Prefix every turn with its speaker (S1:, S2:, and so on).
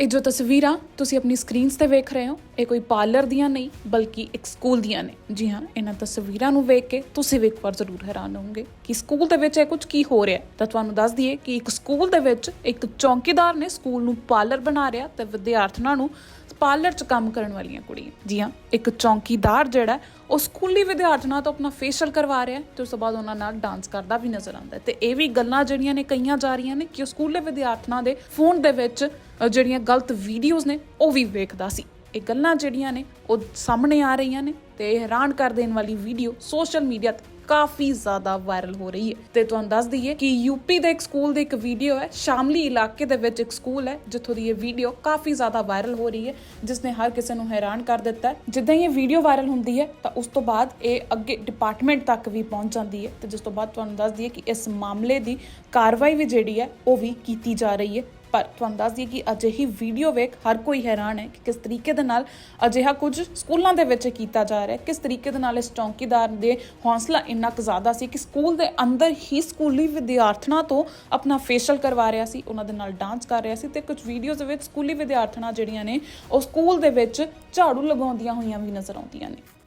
S1: ਇਹ ਜੋ ਤਸਵੀਰਾਂ ਤੁਸੀਂ ਆਪਣੀ ਸਕਰੀਨਸ ਤੇ ਵੇਖ ਰਹੇ ਹੋ, ਇਹ ਕੋਈ ਪਾਰਲਰ ਦੀਆਂ ਨਹੀਂ, ਬਲਕਿ ਇੱਕ ਸਕੂਲ ਦੀਆਂ ਨੇ। ਜੀ ਹਾਂ, ਇਹਨਾਂ ਤਸਵੀਰਾਂ ਨੂੰ ਵੇਖ ਕੇ ਤੁਸੀਂ ਵੀ ਇੱਕ ਵਾਰ ਜ਼ਰੂਰ ਹੈਰਾਨ ਹੋਵੋਗੇ ਕਿ ਸਕੂਲ ਦੇ ਵਿੱਚ ਇਹ ਕੁਝ ਕੀ ਹੋ ਰਿਹਾ ਤਾਂ ਤੁਹਾਨੂੰ ਦੱਸ ਦਈਏ ਕਿ ਇੱਕ ਸਕੂਲ ਦੇ ਵਿੱਚ ਇੱਕ ਚੌਕੀਦਾਰ ਨੇ ਸਕੂਲ ਨੂੰ ਪਾਰਲਰ ਬਣਾ ਰਿਹਾ ਤੇ ਵਿਦਿਆਰਥਣਾਂ ਨੂੰ ਪਾਰਲਰ 'ਚ ਕੰਮ ਕਰਨ ਵਾਲੀਆਂ ਕੁੜੀਆਂ। ਜੀ ਹਾਂ, ਇੱਕ ਚੌਕੀਦਾਰ ਜਿਹੜਾ ਉਹ ਸਕੂਲੀ ਵਿਦਿਆਰਥਣਾਂ ਤੋਂ ਆਪਣਾ ਫੇਸ਼ੀਅਲ ਕਰਵਾ ਰਿਹਾ ਹੈ ਤੇ ਉਸ ਤੋਂ ਬਾਅਦ ਉਹਨਾਂ ਨਾਲ ਡਾਂਸ ਕਰਦਾ ਵੀ ਨਜ਼ਰ ਆਉਂਦਾ ਹੈ। ਤੇ ਇਹ ਵੀ ਗੱਲਾਂ ਜਿਹੜੀਆਂ ਨੇ ਕਈਆਂ ਜਾ ਰਹੀਆਂ ਨੇ ਕਿ ਉਹ ਸਕੂਲੇ ਵਿਦਿਆਰਥਣਾਂ ਦੇ ਫੋਨ ਦੇ ਵਿੱਚ ਜਿਹੜੀਆਂ ਗਲਤ ਵੀਡੀਓਜ਼ ਨੇ, ਉਹ ਵੀ ਵੇਖਦਾ ਸੀ। ਇਹ ਗੱਲਾਂ ਜਿਹੜੀਆਂ ਨੇ, ਉਹ ਸਾਹਮਣੇ ਆ ਰਹੀਆਂ ਨੇ ਤੇ ਇਹ ਹੈਰਾਨ ਕਰ ਦੇਣ ਵਾਲੀ ਵੀਡੀਓ ਸੋਸ਼ਲ ਮੀਡੀਆ ਤੇ ਕਾਫੀ ਜ਼ਿਆਦਾ ਵਾਇਰਲ ਹੋ ਰਹੀ ਹੈ। ਤੇ ਤੁਹਾਨੂੰ ਦੱਸ ਦਈਏ ਕਿ ਯੂਪੀ ਦੇ ਇੱਕ ਸਕੂਲ ਦੀ ਇੱਕ ਵੀਡੀਓ ਹੈ, ਸ਼ਾਮਲੀ ਇਲਾਕੇ ਦੇ ਵਿੱਚ ਇੱਕ ਸਕੂਲ ਹੈ, ਜਿੱਥੋਂ ਦੀ ਇਹ ਵੀਡੀਓ ਕਾਫੀ ਜ਼ਿਆਦਾ ਵਾਇਰਲ ਹੋ ਰਹੀ ਹੈ ਜਿਸ ਨੇ ਹਰ ਕਿਸੇ ਨੂੰ ਹੈਰਾਨ ਕਰ ਦਿੱਤਾ ਜਿੱਦਾਂ ਇਹ ਵੀਡੀਓ ਵਾਇਰਲ ਹੁੰਦੀ ਹੈ, ਤਾਂ ਉਸ ਤੋਂ ਬਾਅਦ ਇਹ ਅੱਗੇ ਡਿਪਾਰਟਮੈਂਟ ਤੱਕ ਵੀ ਪਹੁੰਚ ਜਾਂਦੀ ਹੈ। ਤੇ ਜਿਸ ਤੋਂ ਬਾਅਦ ਤੁਹਾਨੂੰ ਦੱਸ ਦਈਏ ਕਿ ਇਸ ਮਾਮਲੇ ਦੀ ਕਾਰਵਾਈ ਵੀ ਜਿਹੜੀ ਹੈ, ਉਹ ਵੀ ਕੀਤੀ ਜਾ ਰਹੀ ਹੈ। ਪਰ ਤੁਹਾਨੂੰ ਦੱਸ ਦਈਏ ਕਿ ਅਜਿਹੀ ਵੀਡੀਓ ਵੇਖ ਹਰ ਕੋਈ ਹੈਰਾਨ ਹੈ ਕਿ ਕਿਸ ਤਰੀਕੇ ਦੇ ਨਾਲ ਅਜਿਹਾ ਕੁਝ ਸਕੂਲਾਂ ਦੇ ਵਿੱਚ ਕੀਤਾ ਜਾ ਰਿਹਾ ਹੈ। ਕਿਸ ਤਰੀਕੇ ਦੇ ਨਾਲ ਇਸ ਚੌਕੀਦਾਰ ਦੇ ਹੌਸਲਾ ਇੰਨਾ ਕੁ ਜ਼ਿਆਦਾ ਸੀ ਕਿ ਸਕੂਲ ਦੇ ਅੰਦਰ ਹੀ ਸਕੂਲੀ ਵਿਦਿਆਰਥਣਾਂ ਤੋਂ ਆਪਣਾ ਫੇਸ਼ੀਅਲ ਕਰਵਾ ਰਿਹਾ ਸੀ, ਉਹਨਾਂ ਦੇ ਨਾਲ ਡਾਂਸ ਕਰ ਰਿਹਾ ਸੀ ਤੇ ਕੁਝ ਵੀਡੀਓਜ਼ ਦੇ ਵਿੱਚ ਸਕੂਲੀ ਵਿਦਿਆਰਥਣਾਂ ਜਿਹੜੀਆਂ ਨੇ, ਉਹ ਸਕੂਲ ਦੇ ਵਿੱਚ ਝਾੜੂ ਲਗਾਉਂਦੀਆਂ ਹੋਈਆਂ ਵੀ ਨਜ਼ਰ ਆਉਂਦੀਆਂ ਨੇ।